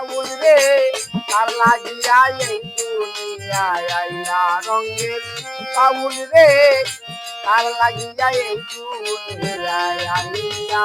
আবুল আর লাগিয়া এই দুনিয়ায় আইলা রঙের আবুল রে আর লাগিয়া এই দুনিয়ায় আইলা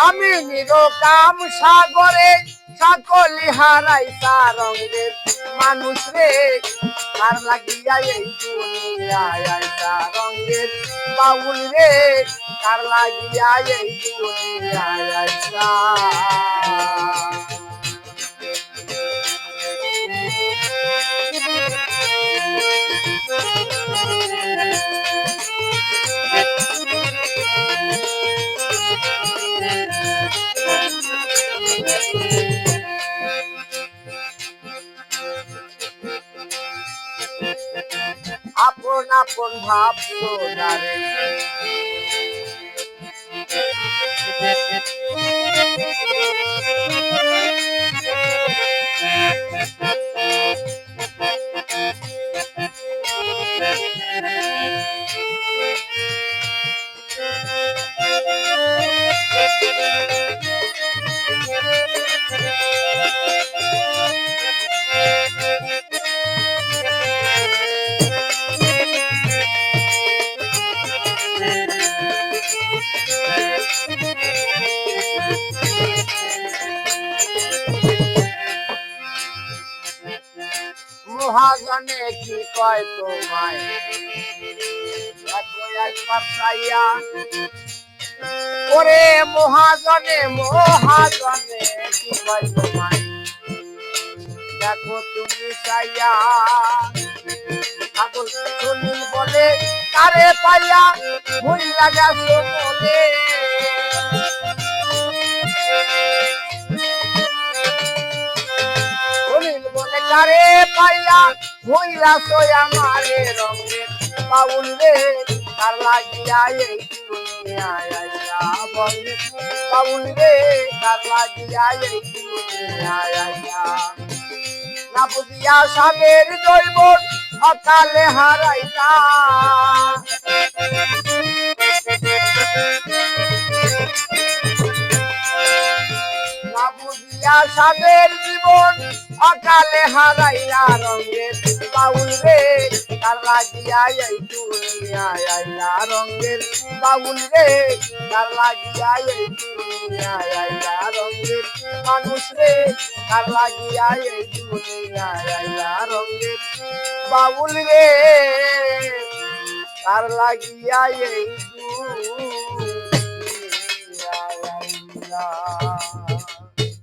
কামিনীর কাম সাগরে সকলি হারাই রঙের মানুষ রে আর লাগিয়া এই দুনিয়ায় তার রঙের বাউল রে আর লাগিয়া এই দুনিয়ায় আপন না রে? Thank মহাজনে কি কয় তোমায়? একবার চাইয়া। ওরে মহাজনে মহাজনে কি কয় তোমায়? দেখো তুমি চাইয়া। পাগল সুনীল বলে, কারে পাইয়া? ভুল লাগাছো বলে। কারে পাইয়া ভুইলা সোয়া মারে রঙে পাউল রে, তার লাগিয়া এই দুনিয়ায় আইয়া বলে পাউল রে, তার লাগিয়া এই দুনিয়ায় আইয়া। না বুঝিয়া সাদের জৈব অকালে হারাইতা সাদের জীবন অকালে হারাইয়া রঙের বাউল রে তার লাগিয়া এই দুনিয়ায় আইলা রঙের বাউল রে তার লাগিয়া এই দুনিয়ায় আইলা রঙের মানুষ রে তার লাগিয়া এই দুনিয়ায় আইলা রঙের বাউল রে তার লাগিয়া এই দুনিয়ায় আইলা